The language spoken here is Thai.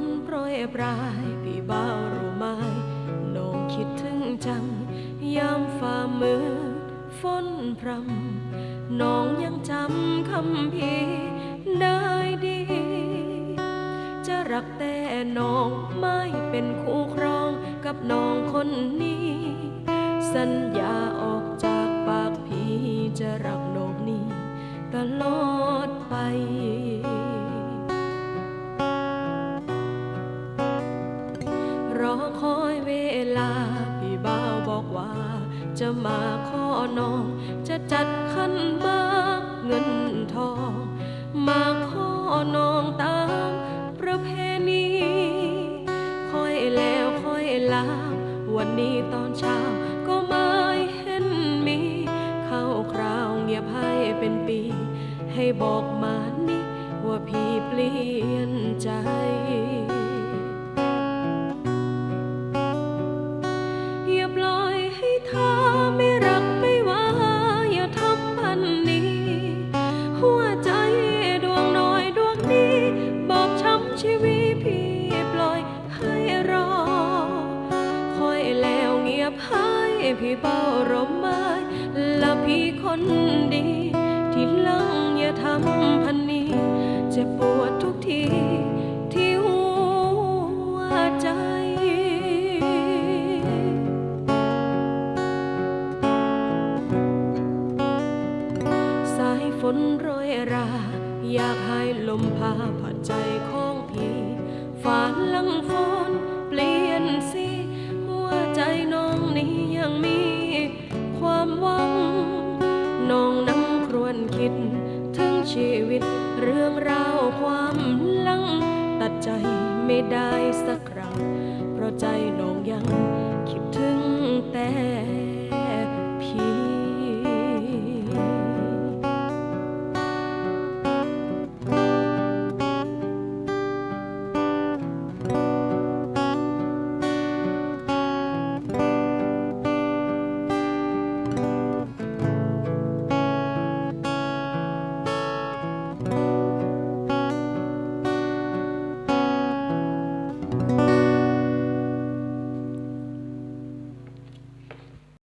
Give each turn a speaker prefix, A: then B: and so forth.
A: นโปรยปลาย พี่บ้ารู้ไหมน้องคิดถึงจัง ยามฝ่ามือฝนพรำน้องยังจำคำพี่ได้ดี จะรักแต่น้องไม่เป็นคู่ครองกับน้องคนนี้ สัญญาออกจากปากพี่จะรักน้องนี้ตลอดไป บอกว่า จะมาขอน้อง จะจัดขันมากเงินทอง มาขอน้องตามประเพณีคอยแล้วคอยลาวันนี้ตอนเช้าก็ไม่เห็นมีเข้าคราวเงียบให้เป็นปี ให้บอกมานี่ว่าพี่เปลี่ยนใจ พี่เป้ารมไม้และพี่คนดี ที่ลังอย่าทำพันนี้เจะปวดทุกทีที่หัวใจ สายฝนโรยรา อยากให้ลมพาผ่านใจของพี่ฝานลังฝน รื่องราวความลัง ตัดใจไม่ได้สักครั้งเพราะใจน้องยังคิดถึงแต่